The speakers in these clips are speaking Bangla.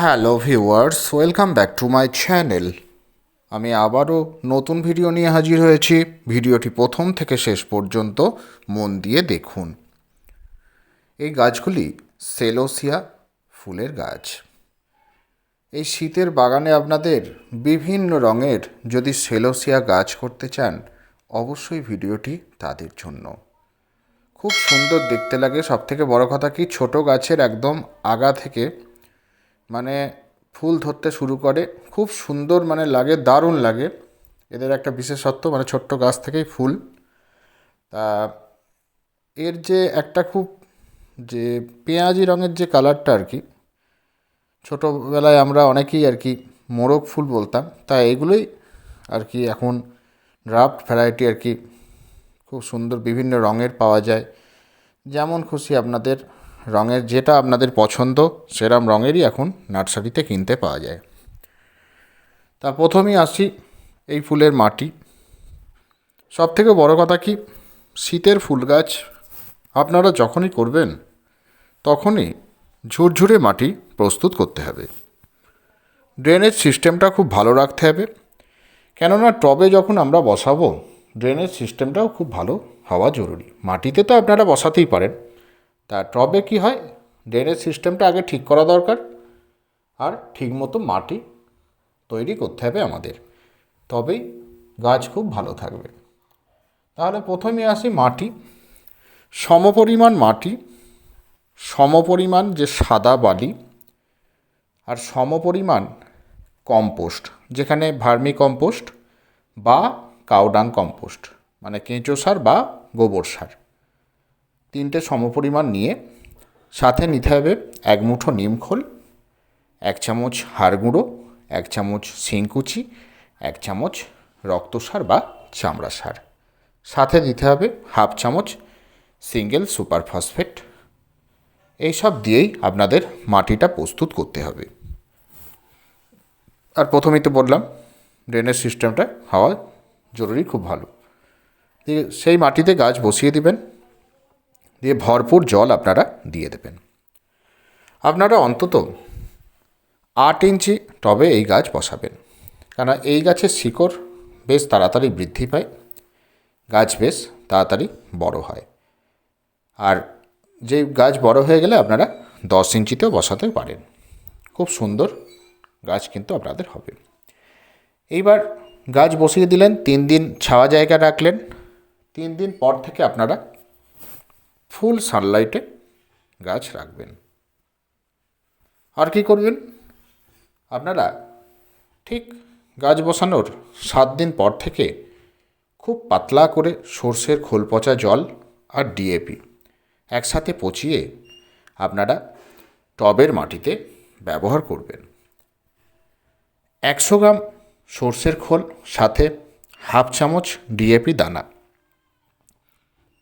Hello viewers, welcome back to my channel. আমি আবারও নতুন ভিডিও নিয়ে হাজির হয়েছি। ভিডিওটি প্রথম থেকে শেষ পর্যন্ত মন দিয়ে দেখুন। এই গাছগুলি সেলোসিয়া ফুলের গাছ। এই শীতের বাগানে আপনাদের বিভিন্ন রঙের যদি সেলোসিয়া গাছ করতে চান, অবশ্যই ভিডিওটি তাদের জন্য। খুব সুন্দর দেখতে লাগে। সব থেকে বড় কথা কি, ছোট গাছের একদম আগা থেকে ফুল ধরতে শুরু করে। খুব সুন্দর মানে লাগে, দারুণ লাগে। এদের একটা বিশেষত্ব মানে ছোট্ট গাছ থেকেই ফুল। তা এর যে একটা খুব যে পেঁয়াজি রঙের যে কালারটা আর কি, ছোটোবেলায় আমরা অনেকেই আর কি মোরগ ফুল বলতাম। তা এগুলোই আর কি এখন ড্রাফট ভ্যারাইটি আর কি খুব সুন্দর বিভিন্ন রঙের পাওয়া যায়। যেমন খুশি আপনাদের। রঙের যেটা আপনাদের পছন্দ, সেরম রঙেরই এখন নার্সারিতে কিনতে পাওয়া যায়। তা প্রথমেই আসি এই ফুলের মাটি। সব থেকে বড় কথা কি, শীতের ফুল গাছ আপনারা যখনই করবেন, তখনই ঝুরঝুরে মাটি প্রস্তুত করতে হবে। ড্রেনেজ সিস্টেমটা খুব ভালো রাখতে হবে। কেননা টবে যখন আমরা বসাবো, ড্রেনেজ সিস্টেমটাও খুব ভালো হওয়া জরুরি। মাটিতে তো আপনারা বসাতেই পারেন। তা টবে কি হয়? ড্রেনেজ সিস্টেমটা আগে ঠিক করা দরকার আর ঠিকমতো মাটি তৈরি করতে হবে আমাদের। তবেই গাছ খুব ভালো থাকবে। তাহলে প্রথমে আসি মাটি। সমপরিমাণ মাটি, সমপরিমাণ যে সাদা বালি আর সমপরিমাণ কম্পোস্ট, যেখানে ভার্মি কম্পোস্ট বা কাউডাং কম্পোস্ট মানে কেঁচো সার বা গোবর সার। তিনটে সমপরিমাণ নিয়ে সাথে নিতে হবে এক মুঠো নিমখোল এক চামচ হাড় গুঁড়ো, এক চামচ শিংকুচি, এক চামচ রক্ত সার বা চামড়া সার। সাথে দিতে হবে হাফ চামচ সিঙ্গেল সুপার ফসফেট। এইসব দিয়েই আপনাদের মাটিটা প্রস্তুত করতে হবে। আর প্রথমেই তো বললাম ড্রেনের সিস্টেমটা হওয়া জরুরি, খুব ভালো। সেই মাটিতে গাছ বসিয়ে দিবেন। দিয়ে ভরপুর জল আপনারা দিয়ে দেবেন। আপনারা অন্তত আট ইঞ্চি টবে এই গাছ বসাবেন। কেন এই গাছের শিকড় বেশ তাড়াতাড়ি বৃদ্ধি পায়, গাছ বেশ তাড়াতাড়ি বড় হয়। আর যে গাছ বড় হয়ে গেলে আপনারা দশ ইঞ্চিতেও বসাতে পারেন। খুব সুন্দর গাছ কিন্তু আপনাদের হবে। এইবার গাছ বসিয়ে দিলেন, তিন দিন ছাওয়া জায়গা রাখলেন, তিন দিন পর থেকে আপনারা ফুল সানলাইটে গাছ রাখবেন। আর কি করবেন? আপনারা ঠিক গাছ বসানোর সাত দিন পর থেকে খুব পাতলা করে সর্ষের খোল পচা জল আর ডিএপি একসাথে পচিয়ে আপনারা টবের মাটিতে ব্যবহার করবেন। একশো গ্রাম সর্ষের খোল, সাথে হাফ চামচ ডিএপি দানা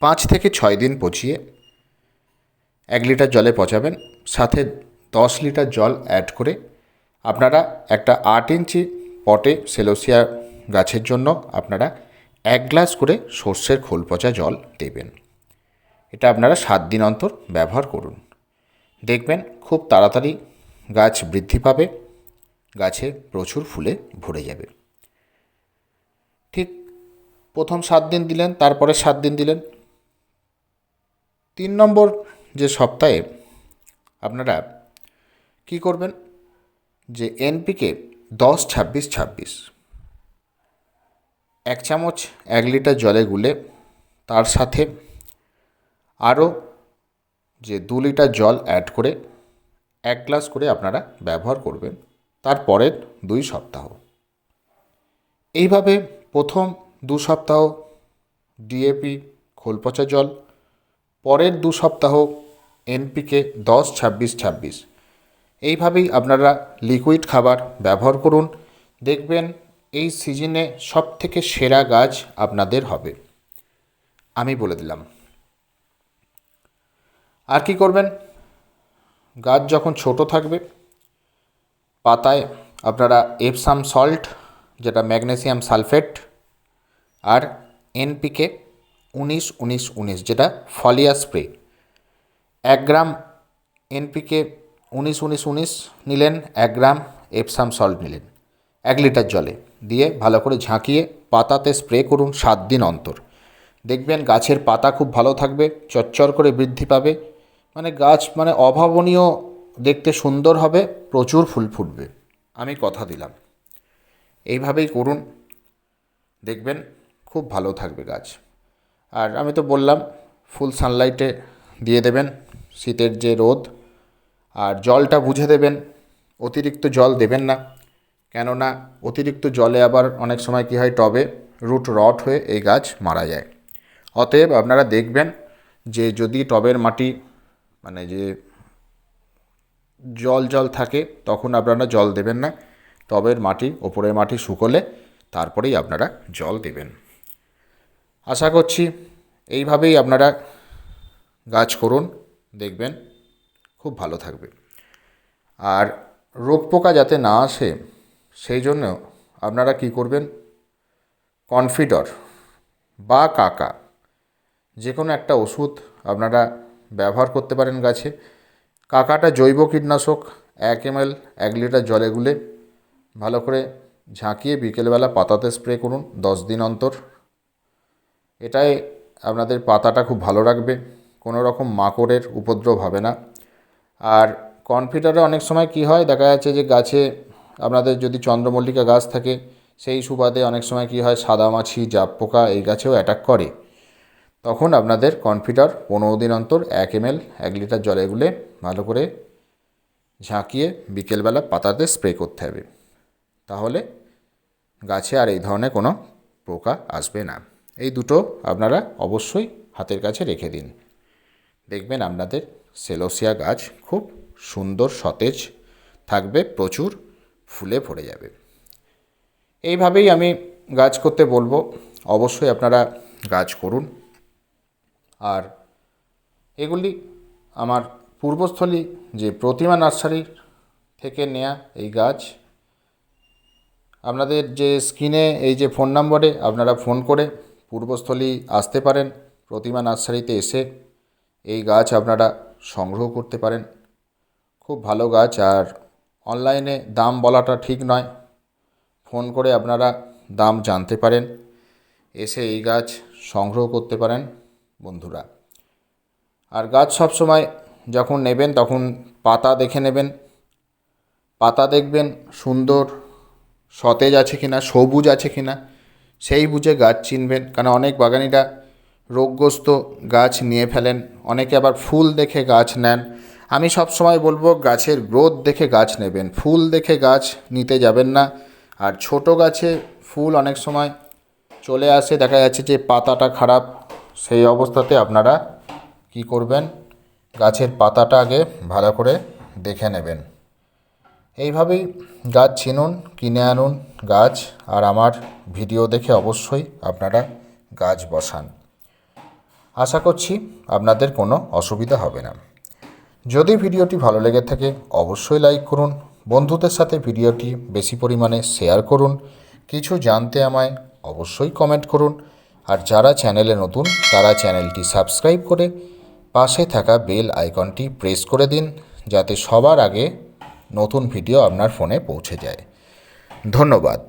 পাঁচ থেকে ছয় দিন পচিয়ে এক লিটার জলে পচাবেন, সাথে দশ লিটার জল অ্যাড করে আপনারা একটা আট ইঞ্চি পটে সেলোসিয়া গাছের জন্য আপনারা এক গ্লাস করে সর্ষের খোল পচা জল দেবেন। এটা আপনারা সাত দিন অন্তর ব্যবহার করুন। দেখবেন খুব তাড়াতাড়ি গাছ বৃদ্ধি পাবে, গাছে প্রচুর ফুলে ভরে যাবে। ঠিক প্রথম সাত দিন দিলেন, তারপরে সাত দিন দিলেন তিন নম্বর যে সপ্তাহে আপনারা কি করবেন? যে এনপিকে দশ ছাব্বিশ ছাব্বিশ। এক চামচ, এক লিটার জলে গুলে তার সাথে আরও যে দু লিটার জল অ্যাড করে এক গ্লাস করে আপনারা ব্যবহার করবেন তারপরের দুই সপ্তাহ। এইভাবে প্রথম দু সপ্তাহ ডিএপি খোলপচা জল পরের দু সপ্তাহ এনপিকে দশ, ছাব্বিশ ছাব্বিশ। এইভাবেই আপনারা লিকুইড খাবার ব্যবহার করুন। দেখবেন এই সিজনে সব থেকে সেরা গাছ আপনাদের হবে। আমি বলে দিলাম। আর কি করবেন? গাছ যখন ছোট থাকবে, পাতায় আপনারা এপসাম সল্ট যেটা ম্যাগনেসিয়াম সালফেট, আর এনপিকে উনিশ উনিশ উনিশ, যেটা ফলিয়া স্প্রে এক গ্রাম এনপিকে উনিশ উনিশ উনিশ নিলেন, এক গ্রাম এপসাম সল্ট নিলেন। এক লিটার জলে দিয়ে ভালো করে ঝাঁকিয়ে পাতাতে স্প্রে করুন সাত দিন অন্তর। দেখবেন গাছের পাতা খুব ভালো থাকবে, চচ্চর করে বৃদ্ধি পাবে। মানে গাছ মানে অভাবনীয়, দেখতে সুন্দর হবে, প্রচুর ফুল ফুটবে। আমি কথা দিলাম। এইভাবেই করুন। দেখবেন খুব ভালো থাকবে গাছ। আর আমি তো বললাম ফুল সানলাইটে দিয়ে দেবেন শীতের যে রোদ। আর জলটা বুঝে দেবেন, অতিরিক্ত জল দেবেন না। কেননা, অতিরিক্ত জলে আবার অনেক সময় কী হয়, টবে রুট রট হয়ে এই গাছ মারা যায়। অতএব আপনারা দেখবেন যে যদি টবের মাটি মানে যে জল জল থাকে, তখন আপনারা জল দেবেন না। টবের মাটি, ওপরের মাটি শুকোলে তারপরেই আপনারা জল দেবেন। আশা করছি এইভাবেই আপনারা গাছ করুন, দেখবেন, খুব ভালো থাকবে। আর রোগ পোকা যাতে না আসে, সেই জন্য আপনারা কি করবেন? কনফিডর বা কাকা যে কোনো একটা ওষুধ আপনারা ব্যবহার করতে পারেন গাছে। কাকাটা জৈব কীটনাশক, এক এমএল, এক লিটার জলে গুলে ভালো করে ঝাঁকিয়ে বিকেলবেলা পাতাতে স্প্রে করুন দশ দিন অন্তর। এটাই আপনাদের পাতাটা খুব ভালো রাখবে, কোনো রকম মাকড়ের উপদ্রব হবে না। আর কনফিডারে অনেক সময় কি হয়, দেখা যাচ্ছে যে গাছে আপনাদের যদি চন্দ্রমল্লিকা গাছ থাকে, সেই সুবাদে অনেক সময় কি হয় সাদামাছি জাপ পোকা এই গাছেও অ্যাটাক করে। তখন আপনাদের কনফিডার পনেরো দিন অন্তর এক এমএল এক লিটার জলে গুলে ভালো করে ঝাঁকিয়ে বিকেলবেলা পাতাতে স্প্রে করতে হবে। তাহলে গাছে আর এই ধরনের কোনো পোকা আসবে না। এই দুটো আপনারা অবশ্যই হাতের কাছে রেখে দিন। দেখবেন আপনাদের সেলোসিয়া গাছ খুব সুন্দর সতেজ থাকবে, প্রচুর ফুলে ভরে যাবে। এইভাবেই আমি গাছ করতে বলব। অবশ্যই আপনারা গাছ করুন। আর এগুলি আমার পূর্বস্থলী যে প্রতিমা নার্সারি থেকে নেয়া এই গাছ, আপনাদের যে স্ক্রিনে এই যে ফোন নম্বরে আপনারা ফোন করে পূর্বস্থলী আসতে পারেন, প্রতিমা নার্সারিতে এসে এই গাছ আপনারা সংগ্রহ করতে পারেন। খুব ভালো গাছ আর অনলাইনে দাম বলাটা ঠিক নয়। ফোন করে আপনারা দাম জানতে পারেন, এসে এই গাছ সংগ্রহ করতে পারেন বন্ধুরা। আর গাছ সবসময় যখন নেবেন তখন পাতা দেখে নেবেন। পাতা দেখবেন সুন্দর, সতেজ আছে কিনা, সবুজ আছে কিনা সেই বুঝে গাছ চিনবেন। কারণ অনেক বাগানিরা রোগগ্রস্ত গাছ নিয়ে ফেলেন। অনেকে আবার ফুল দেখে গাছ নেন। আমি সব সময় বলব, গাছের গ্রোথ দেখে গাছ নেবেন। ফুল দেখে গাছ নিতে যাবেন না। আর ছোট গাছে ফুল অনেক সময় চলে আসে। দেখা যাচ্ছে যে পাতাটা খারাপ। সেই অবস্থাতে আপনারা কি করবেন? গাছের পাতাটা আগে ভালো করে দেখে নেবেন। এইভাবেই গাছ চিনুন কিনে আনুন গাছ, আর আমার ভিডিও দেখে অবশ্যই আপনারা গাছ বসান। আশা করছি আপনাদের কোনো অসুবিধা হবে না। যদি ভিডিওটি ভালো লেগে থাকে, অবশ্যই লাইক করুন, বন্ধুদের সাথে ভিডিওটি বেশি পরিমাণে শেয়ার করুন, কিছু জানতে আমায় অবশ্যই কমেন্ট করুন, আর যারা চ্যানেলে নতুন, তারা চ্যানেলটি সাবস্ক্রাইব করে পাশে থাকা বেল আইকনটি প্রেস করে দিন, যাতে সবার আগে নতুন ভিডিও আপনার ফোনে পৌঁছে যায়। ধন্যবাদ।